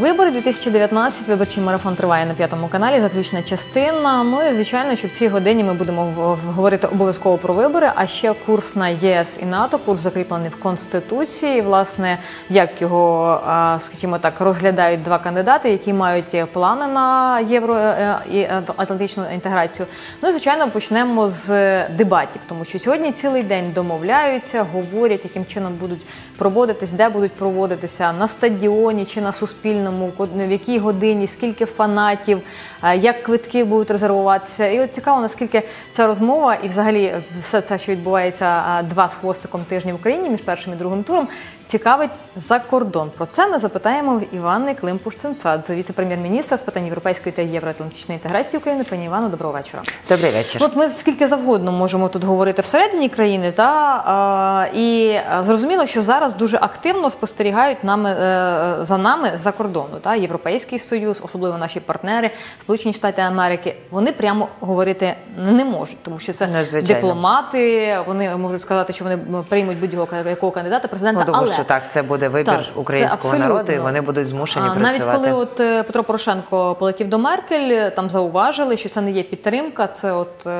Вибори 2019, виборчий марафон триває на п'ятому каналі. Заключна частина. Ну і звичайно, що в цій годині ми будемо говорити обов'язково про вибори. А ще курс на ЄС і НАТО. Курс закріплений в конституції. Власне, як його, скажімо так, розглядають два кандидати, які мають плани на євро е, і атлантичну інтеграцію. Ну і звичайно, почнемо з дебатів, тому що сьогодні цілий день домовляються, говорять, яким чином будуть проводитись, де будуть проводитися на стадіоні чи на суспільному, в якій годині, скільки фанатів, е, як квитки будуть резервуватися. І от цікаво, наскільки ця розмова і взагалі все це, що відбувається е, два з хвостиком тижні в Україні між першим і другим туром, цікавить за кордон. Про це ми запитаємо в Івани Климпуш-Цинцадзе, віце-прем'єр-міністра з питань європейської та євроатлантичної інтеграції України. Пані Івано, доброго вечора. Добрий вечір. От ми скільки завгодно можемо тут говорити всередині країни, та е, і зрозуміло, що зараз дуже активно спостерігають нами е, за нами за кордону. Та Європейський союз, особливо наші партнери, Сполучені Штати Америки, вони прямо говорити не можуть, тому що це Ну, звичайно. дипломати. Вони можуть сказати, що вони приймуть будь-якого якого кандидата, президента. Ну, тому але що так, це буде вибір Так, українського народу, і вони будуть змушені А, працювати. Навіть коли от е, Петро Порошенко полетів до Меркель, там зауважили, що це не є підтримка, це от е,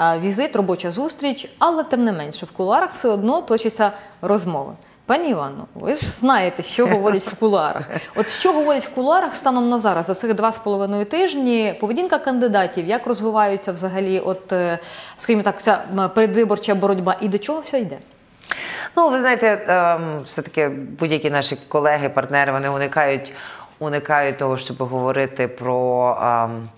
е, візит, робоча зустріч, але тим не менше в кулуарах все одно точаться розмови. Пані Іванно, ви ж знаєте, що говорять в кулуарах. От що говорять в кулуарах станом на зараз за цих два з половиною тижні, поведінка кандидатів, як розвиваються взагалі, от е, скажімо так, ця передвиборча боротьба, і до чого все йде? Ну, ви знаєте, ем, все-таки будь-які наші колеги, партнери, вони уникають, уникають того, щоб говорити про. ем,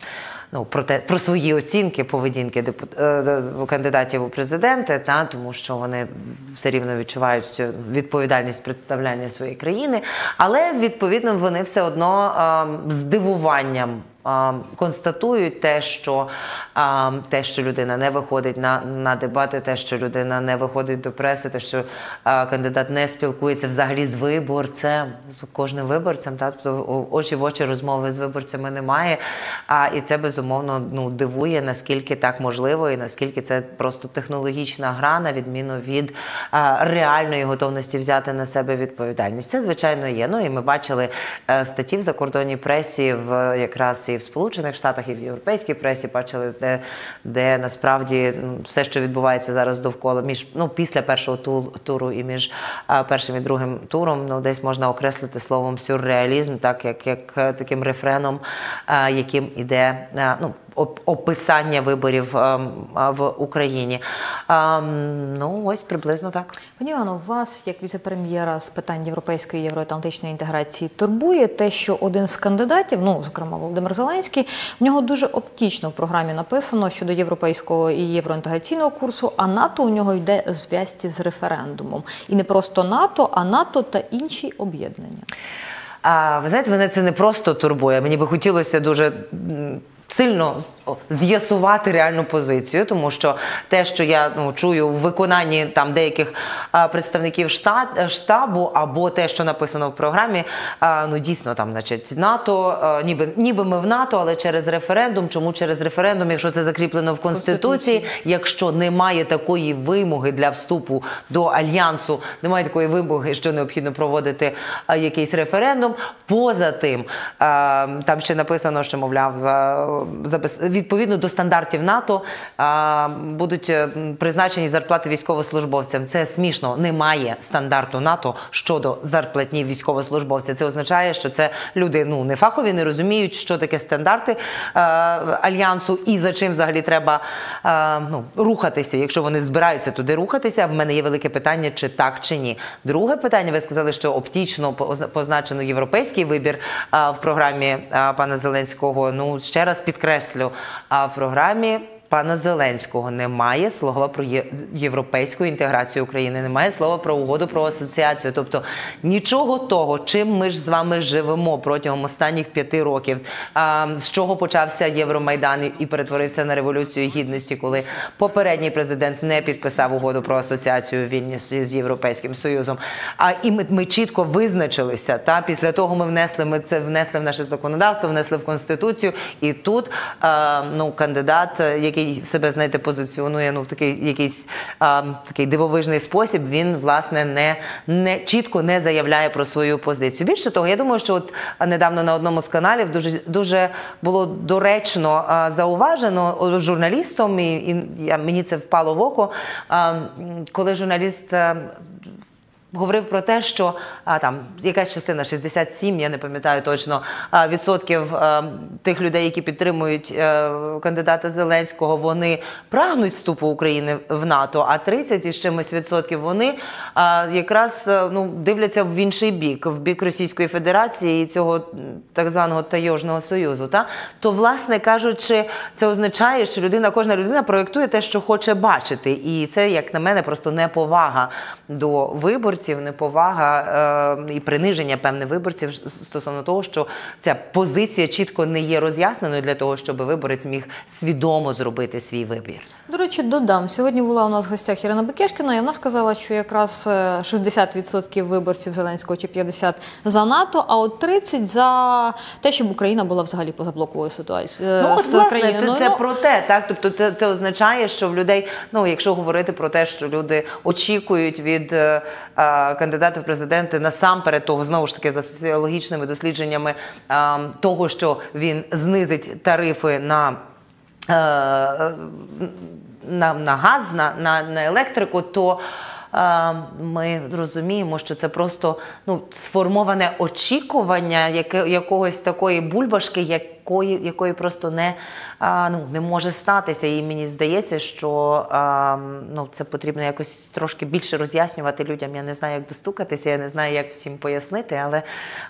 Ну, про те про свої оцінки поведінки е, е, кандидатів у президенти, та тому що вони все рівно відчувають відповідальність представляння своєї країни, але відповідно вони все одно ем, з дивуванням а, констатують те, що те, що людина не виходить на, на дебати, те, що людина не виходить до преси, те, що кандидат не спілкується взагалі з виборцем, з кожним виборцем. Та? Тобто очі в очі розмови з виборцями немає. А, і це безумовно ну, дивує, наскільки так можливо, і наскільки це просто технологічна гра, на відміну від реальної готовності взяти на себе відповідальність. Це звичайно є. Ну і ми бачили е, статті в закордонній пресі в якраз і в Сполучених Штатах, і в європейській пресі бачили, де, де насправді все, що відбувається зараз довкола між ну після першого туру і між першим і другим туром, ну десь можна окреслити словом сюрреалізм, так як, як е, таким рефреном, яким іде ну. Оп- Описання виборів ем, в Україні. Ем, Ну, ось приблизно так. Пані Івано, вас, як віце-прем'єра з питань європейської євроатлантичної інтеграції, турбує те, що один з кандидатів, ну зокрема Володимир Зеленський, в нього дуже оптічно в програмі написано щодо європейського і євроінтеграційного курсу, а НАТО у нього йде в зв'язці з референдумом. І не просто НАТО, а НАТО та інші об'єднання. А, ви знаєте, мене це не просто турбує. Мені би хотілося дуже. Сильно з'ясувати реальну позицію, тому що те, що я ну, чую в виконанні там деяких а, представників штат, е, штабу, або те, що написано в програмі, а, ну дійсно там, значить, НАТО, а, ніби ніби ми в НАТО, але через референдум. Чому через референдум, якщо це закріплено в конституції, якщо немає такої вимоги для вступу до альянсу, немає такої вимоги, що необхідно проводити а, якийсь референдум. Поза тим, а, там ще написано, що мовляв, відповідно до стандартів НАТО будуть е, призначені зарплати військовослужбовцям. Це смішно. Немає стандарту НАТО щодо зарплатні військовослужбовця. Це означає, що це люди ну не фахові, не розуміють, що таке стандарти е, альянсу і за чим взагалі треба е, ну, рухатися, якщо вони збираються туди рухатися. В мене є велике питання, чи так, чи ні. Друге питання, ви сказали, що оптічно поз- позначено європейський вибір в програмі пана Зеленського. Ну ще раз підкреслю, а в програмі. Пана Зеленського немає слова про європейську інтеграцію України, немає слова про угоду про асоціацію. Тобто нічого того, чим ми ж з вами живемо протягом останніх п'яти років, з чого почався Євромайдан і- перетворився на революцію гідності, коли попередній президент не підписав угоду про асоціацію в з Європейським Союзом. А і ми, ми чітко визначилися. Та після того ми внесли, ми це внесли в наше законодавство, внесли в конституцію. І тут ну кандидат, який який себе знаєте позиціонує ну в такий якийсь а, такий дивовижний спосіб, він власне не, не чітко не заявляє про свою позицію. Більше того, я думаю, що от недавно на одному з каналів дуже дуже було доречно а, зауважено журналістом, і, і я, мені це впало в око, а, коли журналіст. Говорив про те, що а, там якась частина 67, я не пам'ятаю точно відсотків а, тих людей, які підтримують а, кандидата Зеленського, вони прагнуть вступу України в НАТО, а 30 із чимось відсотків вони а, якраз а, ну дивляться в інший бік, в бік Російської Федерації і цього так званого Тайожного союзу. Та то, власне кажучи, це означає, що людина, кожна людина проєктує те, що хоче бачити, і це, як на мене, просто неповага до виборців, неповага е, і приниження певне виборців стосовно того, що ця позиція чітко не є роз'ясненою для того, щоб виборець міг свідомо зробити свій вибір. До речі, додам. Сьогодні була у нас в гостях Ірина Бекешкіна, і вона сказала, що якраз е, 60% виборців Зеленського чи 50% за НАТО, а от 30% за те, щоб Україна була взагалі поза блоковою ситуацією. Ну, от, власне, це, це про те, так. Тобто, це, це означає, що в людей, ну якщо говорити про те, що люди очікують від е, кандидата в президенти насамперед того, знову ж таки, за соціологічними дослідженнями е, того, що він знизить тарифи на. е, На, на газ, на, на, на електрику, то е, ми розуміємо, що це просто ну, сформоване очікування яке, якогось такої бульбашки, якої, якої просто не, а, ну, не може статися. І мені здається, що а, ну, це потрібно якось трошки більше роз'яснювати людям. Я не знаю, як достукатися, я не знаю, як всім пояснити, але,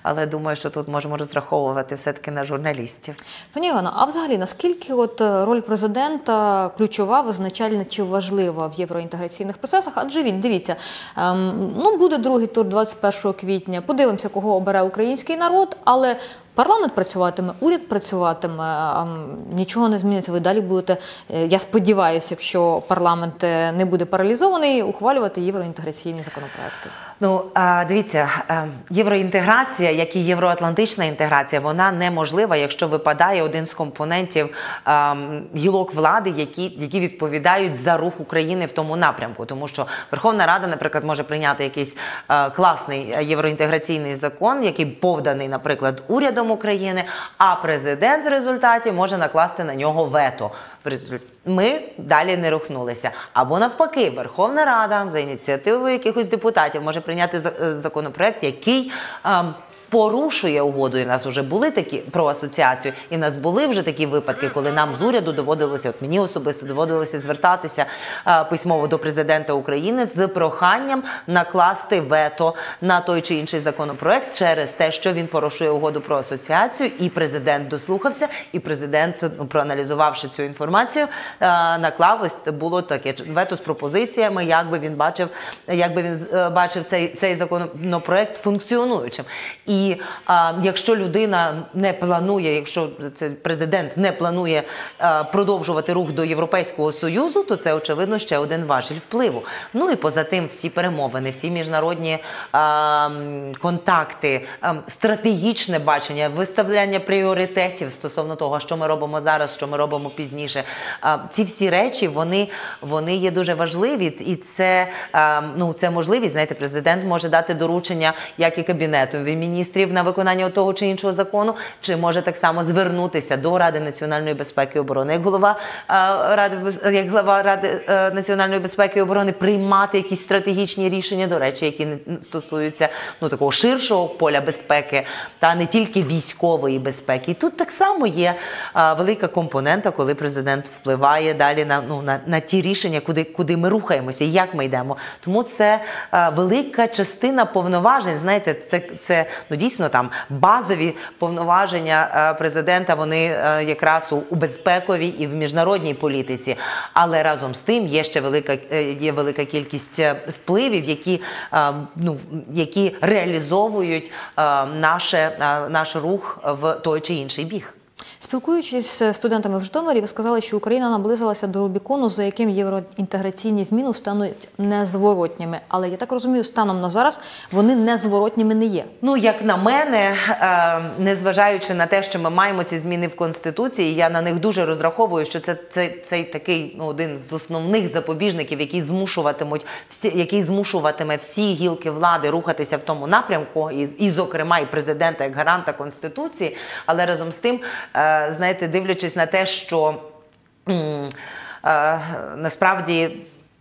але думаю, що тут можемо розраховувати все-таки на журналістів. Пані Івано, а взагалі наскільки от е, роль президента ключова, визначальна чи важлива в євроінтеграційних процесах? Адже він дивіться, ем, ну буде другий тур 21 квітня. Подивимося, кого обере український народ, але парламент працюватиме, уряд працюватиме, нічого не зміниться. Ви далі будете. е, Я сподіваюся, якщо парламент е, не буде паралізований, ухвалювати євроінтеграційні законопроекти. Ну, дивіться, е, євроінтеграція, як і євроатлантична інтеграція, вона неможлива, якщо випадає один з компонентів гілок влади, які, які відповідають за рух України в тому напрямку. Тому що Верховна Рада, наприклад, може прийняти якийсь класний євроінтеграційний закон, який повданий, наприклад, урядом України, а президент в результаті може накласти на нього вето. Ми далі не рухнулися. Або навпаки, Верховна Рада за ініціативою якихось депутатів може прийняти е, законопроект, який ем, порушує угоду. І в нас вже були такі про асоціацію, і в нас були вже такі випадки, коли нам з уряду доводилося, от мені особисто доводилося звертатися е, письмово до президента України з проханням накласти вето на той чи інший законопроект через те, що він порушує угоду про асоціацію, і президент дослухався, і президент, ну, проаналізувавши цю інформацію, е, наклав ось було таке вето з пропозиціями, як би він бачив, як би він е, бачив цей, цей законопроект функціонуючим. І а, якщо людина не планує, якщо це президент не планує а, продовжувати рух до Європейського союзу, то це очевидно ще один важіль впливу. Ну і поза тим, всі перемовини, всі міжнародні а, контакти, а, стратегічне бачення, виставляння пріоритетів стосовно того, що ми робимо зараз, що ми робимо пізніше. А, ці всі речі вони, вони є дуже важливі, і це, а, ну, це можливість. Знаєте, президент може дати доручення, як і кабінету міністрів на виконання того чи іншого закону, чи може так само звернутися до Ради національної безпеки і оборони, як голова ради як глава Ради е, національної безпеки і оборони приймати якісь стратегічні рішення, до речі, які не стосуються ну такого ширшого поля безпеки, та не тільки військової безпеки. Тут так само є велика компонента, коли президент впливає далі на ну на, на ті рішення, куди, куди ми рухаємося, і як ми йдемо. Тому це велика частина повноважень. Знаєте, це, це ну дійсно там базові повноваження е, президента. Вони е, якраз у, безпековій і в міжнародній політиці. Але разом з тим є ще велика е, є велика кількість впливів, які ну які реалізовують наше наш рух в той чи інший біг. Спілкуючись з студентами в Житомирі, ви сказали, що Україна наблизилася до Рубікону, за яким євроінтеграційні зміни стануть незворотніми. Але я так розумію, станом на зараз вони незворотніми не є. Ну, як на мене, е, незважаючи на те, що ми маємо ці зміни в конституції, я на них дуже розраховую, що це цей, цей такий ну, один з основних запобіжників, який змушуватимуть всі, який змушуватиме всі гілки влади рухатися в тому напрямку, і, і зокрема, і президента як гаранта конституції. Але разом з тим, е, знаєте, дивлячись на те, що е, насправді.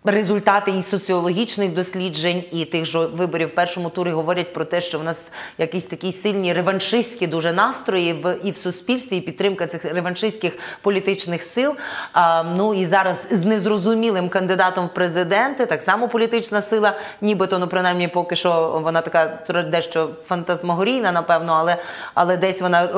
Результати і соціологічних досліджень, і тих же виборів в першому турі говорять про те, що в нас якісь такі сильні реваншистські дуже настрої в і в суспільстві, і підтримка цих реваншистських політичних сил. А, ну і зараз з незрозумілим кандидатом в президенти, так само політична сила, нібито ну принаймні поки що вона така дещо фантазмогорійна, напевно, але, але десь вона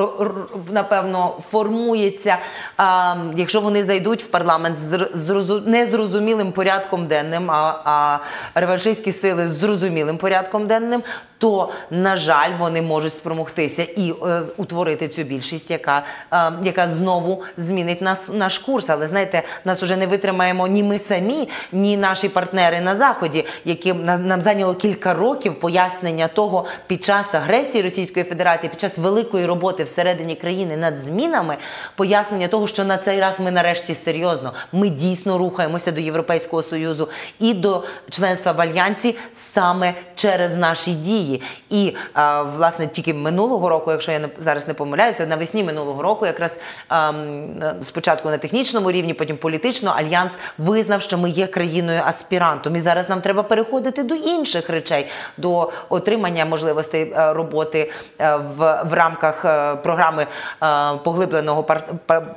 напевно формується. А, якщо вони зайдуть в парламент з зрозу- незрозумілим порядком денним, а, а реваншистські сили з зрозумілим порядком денним, то на жаль вони можуть спромогтися і е, утворити цю більшість, яка, е, яка знову змінить нас наш курс. Але знаєте, нас уже не витримаємо ні ми самі, ні наші партнери на заході, які на- нам зайняло кілька років пояснення того під час агресії Російської Федерації, під час великої роботи всередині країни над змінами, пояснення того, що на цей раз ми нарешті серйозно, ми дійсно рухаємося до Європейського союзу і до членства в альянсі саме через наші дії. І а, власне тільки минулого року, якщо я не зараз не помиляюся, навесні минулого року, якраз ам, спочатку на технічному рівні, потім політично, альянс визнав, що ми є країною аспірантом. І зараз нам треба переходити до інших речей, до отримання можливостей е, роботи е, в, в рамках е, програми е, поглибленого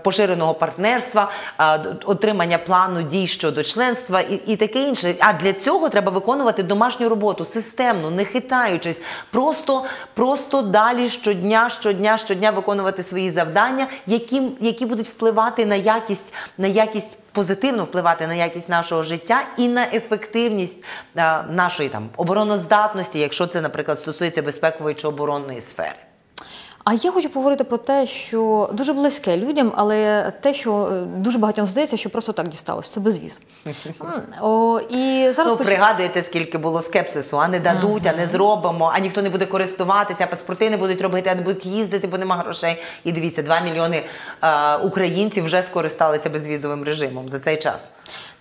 поширеного партнерства, е, отримання плану дій щодо членства і, і таке інше. А для цього треба виконувати домашню роботу системно, не хитаючись, просто, просто далі щодня, щодня, щодня виконувати свої завдання, які, які будуть впливати на якість, на якість. Позитивно впливати на якість нашого життя і на ефективність е, нашої там обороноздатності, якщо це, наприклад, стосується безпекової чи оборонної сфери. А я хочу поговорити про те, що дуже близьке людям, але те, що е, дуже багатьом здається, що просто так дісталося, це безвіз. О, і зараз Ну, поч- пригадуєте, скільки було скепсису, а не дадуть, а не зробимо, а ніхто не буде користуватися, паспорти не будуть робити, а не будуть їздити, бо нема грошей. І дивіться, 2 мільйони е, українців вже скористалися безвізовим режимом за цей час.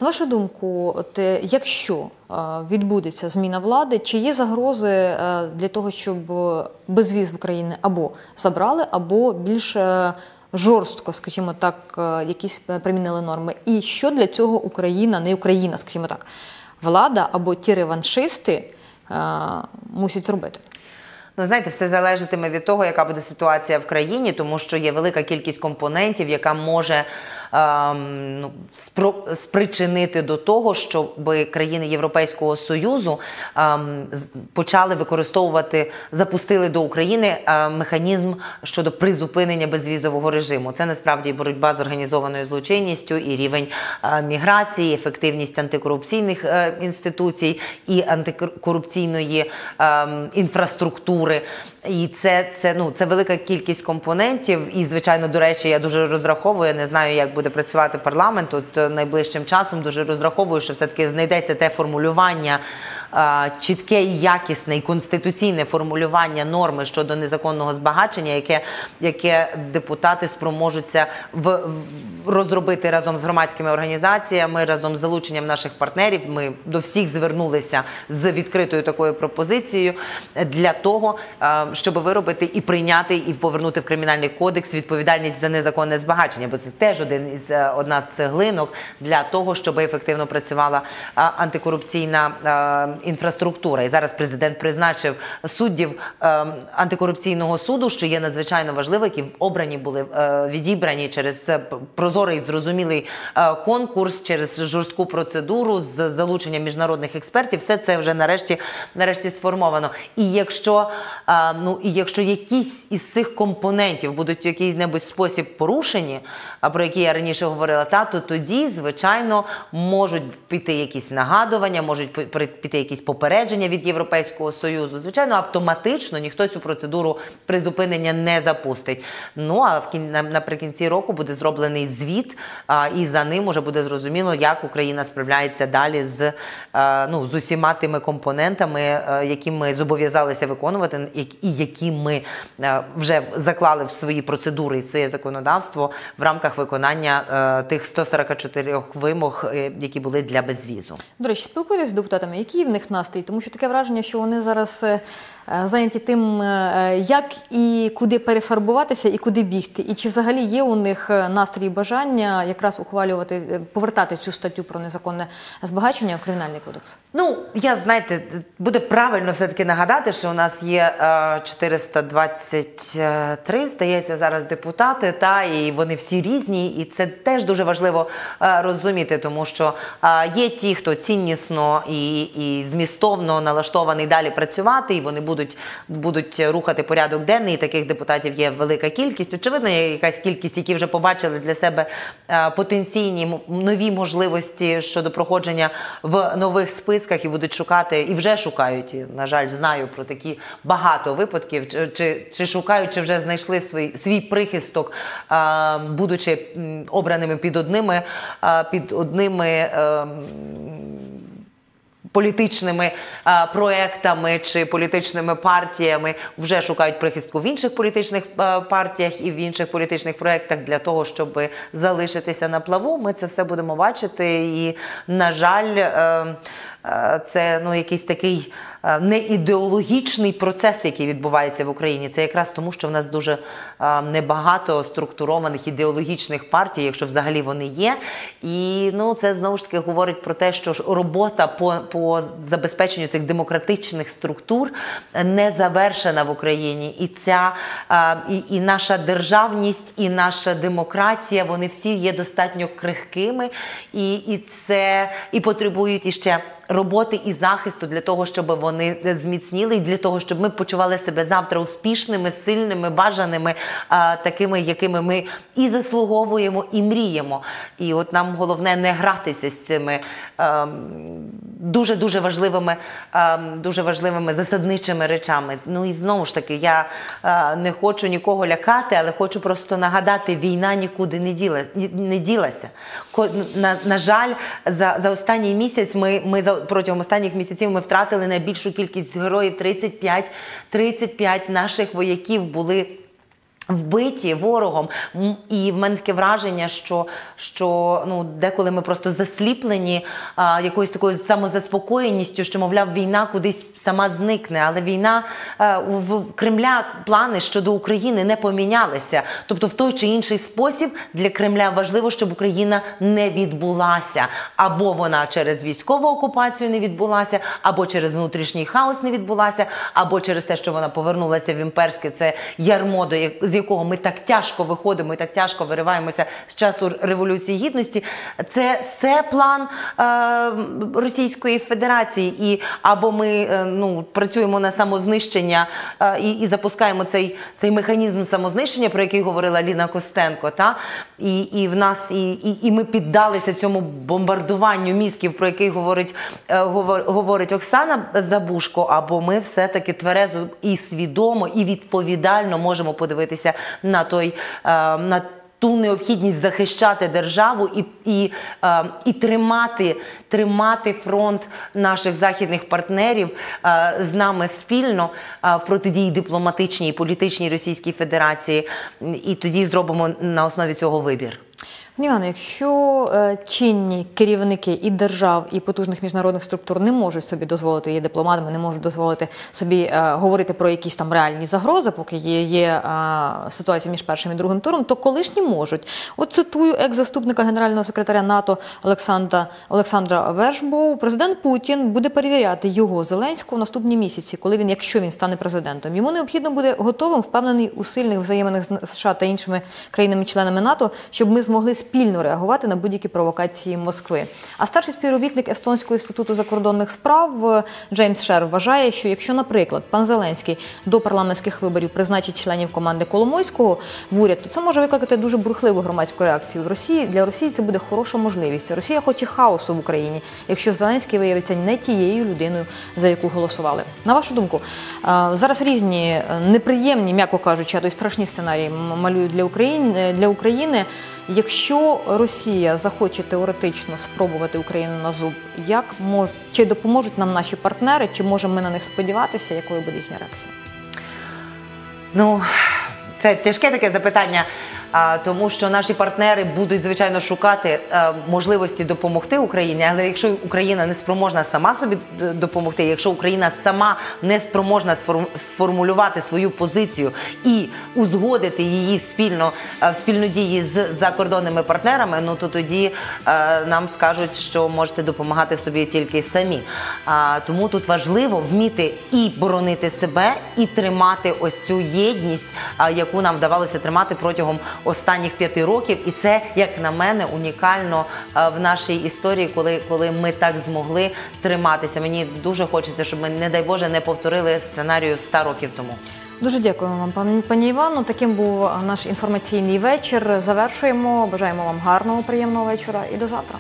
На вашу думку, от, е, якщо е, відбудеться зміна влади, чи є загрози е, для того, щоб безвіз в Україні або забрали, або більш жорстко, скажімо так, якісь примінили норми? І що для цього Україна, не Україна, скажімо так, влада або ті реваншисти мусять зробити? Ну, знаєте, все залежатиме від того, яка буде ситуація в країні, тому що є велика кількість компонентів, яка може ну, спро- спричинити до того, щоб країни Європейського Союзу ем, почали використовувати, запустили до України е, механізм щодо призупинення безвізового режиму. Це насправді боротьба з організованою злочинністю і рівень е, міграції, ефективність антикорупційних е, інституцій і антикорупційної ем, інфраструктури. І це, це, ну, це велика кількість компонентів. І, звичайно, до речі, я дуже розраховую. Я не знаю, як буде працювати парламент. От е, найближчим часом дуже розраховую, що все-таки знайдеться те формулювання, чітке і якісне і конституційне формулювання норми щодо незаконного збагачення, яке, яке депутати спроможуться в, в- розробити разом з громадськими організаціями, разом з залученням наших партнерів. Ми до всіх звернулися з відкритою такою пропозицією для того, е, щоб виробити і прийняти, і повернути в кримінальний кодекс відповідальність за незаконне збагачення, бо це теж один із е, одна з цеглинок для того, щоб ефективно працювала е, антикорупційна е, інфраструктура. І зараз президент призначив суддів е, антикорупційного суду, що є надзвичайно важливо, які обрані були е, відібрані через прозорий зрозумілий е, конкурс, через жорстку процедуру з залученням міжнародних експертів. Все це вже нарешті нарешті сформовано. І якщо е, ну і якщо якісь із цих компонентів будуть в який-небудь спосіб порушені, про які я раніше говорила, та то тоді, звичайно, можуть піти якісь нагадування, можуть пі- піти якісь якісь попередження від Європейського союзу. Звичайно, автоматично ніхто цю процедуру призупинення не запустить. Ну а в кін... наприкінці року буде зроблений звіт, а, і за ним уже буде зрозуміло, як Україна справляється далі з а, ну з усіма тими компонентами, а, які ми зобов'язалися виконувати, і які ми а, вже заклали в свої процедури і своє законодавство в рамках виконання тих 144 вимог, е, які були для безвізу. До речі, спілкуєтесь з депутатами, який в них настрій? Тому що таке враження, що вони зараз е, зайняті тим, е, як і куди перефарбуватися, і куди бігти. І чи взагалі є у них настрій і бажання якраз ухвалювати, повертати цю статтю про незаконне збагачення в кримінальний кодекс? Ну я знаєте, буде правильно все таки нагадати, що у нас є 423, здається, зараз депутати, та і вони всі різні, і це теж дуже важливо розуміти, тому що є ті, хто ціннісно і і змістовно налаштований далі працювати, і вони будуть будуть рухати порядок денний. і Таких депутатів є велика кількість. Очевидно, є якась кількість, які вже побачили для себе потенційні нові можливості щодо проходження в нових списках і будуть шукати, і вже шукають. І, на жаль, знаю про такі багато випадків, чи чи, шукають, чи вже знайшли свій свій прихисток, будучи обраними під одними під одними політичними а, проектами чи політичними партіями вже шукають прихистку в інших політичних а, партіях і в інших політичних проектах для того, щоб залишитися на плаву. Ми це все будемо бачити. І, на жаль, а, е, е, це ну якийсь такий. Е, не ідеологічний процес, який відбувається в Україні. Це якраз тому, що в нас дуже е, небагато структурованих ідеологічних партій, якщо взагалі вони є. І ну це знову ж таки говорить про те, що робота по по забезпеченню цих демократичних структур не завершена в Україні, і ця е, і, і наша державність, і наша демократія вони всі є достатньо крихкими, і, і це і потребують іще роботи і захисту для того, щоб вони зміцніли, і для того, щоб ми почували себе завтра успішними, сильними, бажаними, такими, якими ми і заслуговуємо, і мріємо. І от нам головне не гратися з цими дуже дуже важливими, дуже важливими засадничими речами. Ну і знову ж таки, я не хочу нікого лякати, але хочу просто нагадати: війна нікуди не ділася. На, на жаль, за за останній місяць ми, ми за протягом останніх місяців ми втратили найбільшу кількість героїв. 35, 35 наших вояків були Вбиті ворогом, і в мене таке враження, що що ну деколи ми просто засліплені а, якоюсь такою самозаспокоєністю, що мовляв, війна кудись сама зникне. Але війна а, в Кремля плани щодо України не помінялися. Тобто, в той чи інший спосіб для Кремля важливо, щоб Україна не відбулася, або вона через військову окупацію не відбулася, або через внутрішній хаос не відбулася, або через те, що вона повернулася в імперське це ярмо, до з якого ми так тяжко виходимо і так тяжко вириваємося з часу революції гідності, це все план е, Російської Федерації. І або ми е, ну працюємо на самознищення е, і і запускаємо цей цей механізм самознищення, про який говорила Ліна Костенко. Та і і в нас і, і, і ми піддалися цьому бомбардуванню мізків, про який говорить е, говор, говорить Оксана Забушко. Або ми все таки тверезо і свідомо і відповідально можемо подивитися подивитися на той е, на. Ту необхідність захищати державу і і, е, і тримати тримати фронт наших західних партнерів е, з нами спільно в протидії дипломатичній і політичній Російській Федерації, і тоді зробимо на основі цього вибір. Ніана, якщо е, чинні керівники і держав, і потужних міжнародних структур не можуть собі дозволити є дипломатами, не можуть дозволити собі е, говорити про якісь там реальні загрози, поки є є е, ситуація між першим і другим туром, то колишні можуть. От цитую екс-заступника генерального секретаря НАТО Олександра Олександра Вершбоу. Президент Путін буде перевіряти його Зеленського в наступні місяці, коли він, якщо він стане президентом, йому необхідно буде готовим, впевнений у сильних взаєминах з США та іншими країнами-членами НАТО, щоб ми змогли спільно реагувати на будь-які провокації Москви. А старший співробітник Естонського інституту закордонних справ е, Джеймс Шер вважає, що якщо, наприклад, пан Зеленський до парламентських виборів призначить членів команди Коломойського в уряд, то це може викликати дуже бурхливу громадську реакцію в Росії. Для Росії це буде хороша можливість. Росія хоче хаосу в Україні, якщо Зеленський виявиться не тією людиною, за яку голосували. На вашу думку, е, зараз різні е, неприємні, м'яко кажучи, а то й страшні сценарії малюють для України для України. Якщо Росія захоче теоретично спробувати Україну на зуб, як мож чи допоможуть нам наші партнери, чи можемо ми на них сподіватися, якою буде їхня реакція? Ну, це тяжке таке запитання, тому що наші партнери будуть звичайно шукати е, можливості допомогти Україні. Але якщо Україна не спроможна сама собі допомогти, якщо Україна сама не спроможна сформ- сформулювати свою позицію і узгодити її спільно е, в спільнодії з закордонними партнерами, ну то тоді е, нам скажуть, що можете допомагати собі тільки самі. А, тому тут важливо вміти і боронити себе, і тримати ось цю єдність, яку нам вдавалося тримати протягом останніх п'яти років. І це, як на мене, унікально в нашій історії, коли, коли ми так змогли триматися. Мені дуже хочеться, щоб ми, не дай Боже, не повторили сценарію 100 років тому. Дуже дякуємо вам, пан- пані Івано. Таким був наш інформаційний вечір. Завершуємо. Бажаємо вам гарного, приємного вечора і до завтра.